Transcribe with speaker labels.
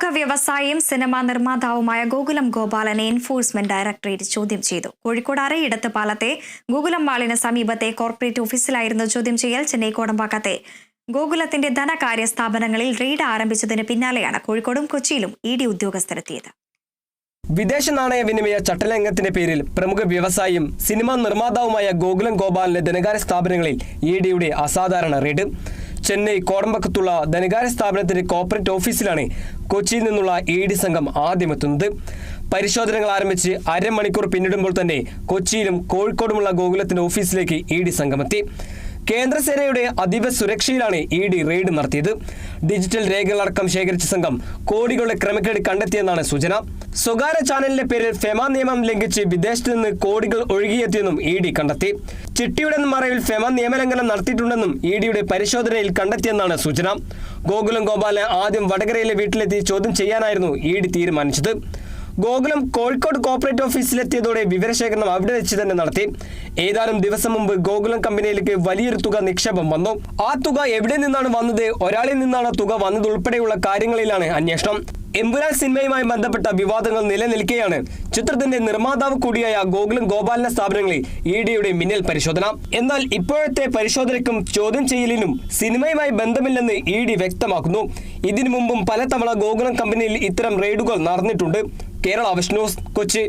Speaker 1: പ്രമുഖ വ്യവസായിയും സിനിമാ നിർമ്മാതാവുമായ ഗോകുലം ഗോപാലനെ എൻഫോഴ്സ്മെന്റ് ഡയറക്ടറേറ്റ് ചോദ്യം ചെയ്തു. കോഴിക്കോട് അരയിടത്ത് പാലത്തെ ഗോകുലം മാളിന് സമീപത്തെ കോർപ്പറേറ്റ് ഓഫീസിലായിരുന്നു ചോദ്യം ചെയ്യൽ ചെന്നൈ കോടമ്പാക്കത്തെ. ഗോകുലത്തിന്റെ ധനകാര്യ സ്ഥാപനങ്ങളിൽ റെയ്ഡ് ആരംഭിച്ചതിന് പിന്നാലെയാണ് കോഴിക്കോടും കൊച്ചിയിലും ഇ ഡി ഉദ്യോഗസ്ഥരെത്തിയത്.
Speaker 2: വിദേശ നാണയ വിനിമയ ചട്ടലംഘത്തിന്റെ പേരിൽ പ്രമുഖ വ്യവസായിയും സിനിമാ നിർമ്മാതാവുമായ ഗോകുലം ഗോപാലിന്റെ ധനകാര്യ സ്ഥാപനങ്ങളിൽ ഇ ഡിയുടെ അസാധാരണ റെയ്ഡ് ചെന്നൈ കോടമ്പക്കത്തുള്ള ധനകാര്യ സ്ഥാപനത്തിന്റെ കോർപ്പറേറ്റ് ഓഫീസിലാണ് കൊച്ചിയിൽ നിന്നുള്ള ഇ ഡി സംഘം ആദ്യമെത്തുന്നത്. പരിശോധനകൾ ആരംഭിച്ച് അരമണിക്കൂർ പിന്നിടുമ്പോൾ തന്നെ കൊച്ചിയിലും കോഴിക്കോടുമുള്ള ഗോകുലത്തിന്റെ ഓഫീസിലേക്ക് ഇ ഡി സംഘമെത്തി. കേന്ദ്രസേനയുടെ അതീവ സുരക്ഷയിലാണ് ഇ ഡി റെയ്ഡ് നടത്തിയത്. ഡിജിറ്റൽ രേഖകളടക്കം ശേഖരിച്ച സംഘം കോടികളുടെ ക്രമക്കേട് കണ്ടെത്തിയെന്നാണ് സൂചന. സ്വകാര്യ ചാനലിന്റെ പേരിൽ ഫെമ നിയമം ലംഘിച്ച് വിദേശത്ത് നിന്ന് കോടികൾ ഒഴുകിയെത്തിയെന്നും ഇ ഡി കണ്ടെത്തി. ചിട്ടിയുടെ മറവിൽ ഫെമ നിയമലംഘനം നടത്തിയിട്ടുണ്ടെന്നും ഇ ഡിയുടെ പരിശോധനയിൽ കണ്ടെത്തിയെന്നാണ് സൂചന. ഗോകുലം ഗോപാലിനെ ആദ്യം വടകരയിലെ വീട്ടിലെത്തി ചോദ്യം ചെയ്യാനായിരുന്നു ഇ ഡി തീരുമാനിച്ചത്. ഗോകുലം കോഴിക്കോട് കോർപ്പറേറ്റ് ഓഫീസിലെത്തിയതോടെ വിവരശേഖരണം അവിടെ വെച്ച് തന്നെ നടത്തി. ഏതാനും ദിവസം മുമ്പ് ഗോകുലം കമ്പനിയിലേക്ക് വലിയൊരു തുക നിക്ഷേപം വന്നു. ആ തുക എവിടെ നിന്നാണ് വന്നത്? ഒരാളിൽ നിന്നാണ് തുക വന്നതുൾപ്പെടെയുള്ള കാര്യങ്ങളിലാണ് അന്വേഷണം. എമ്പുരാൻ സിനിമയുമായി ബന്ധപ്പെട്ട വിവാദങ്ങൾ നിലനിൽക്കുകയാണ് ചിത്രത്തിന്റെ നിർമ്മാതാവ് കൂടിയായ ഗോകുലം ഗോപാലന സ്ഥാപനങ്ങളിൽ ഇ ഡിയുടെ മിന്നൽ പരിശോധന. എന്നാൽ ഇപ്പോഴത്തെ പരിശോധനയ്ക്കും ചോദ്യം ചെയ്യലിനും സിനിമയുമായി ബന്ധമില്ലെന്ന് ഇ ഡി വ്യക്തമാക്കുന്നു. ഇതിനു മുമ്പും പലതവണ ഗോകുലം കമ്പനിയിൽ ഇത്തരം റെയ്ഡുകൾ നടന്നിട്ടുണ്ട്. കേരള വിഷ്ണു കൊച്ചി.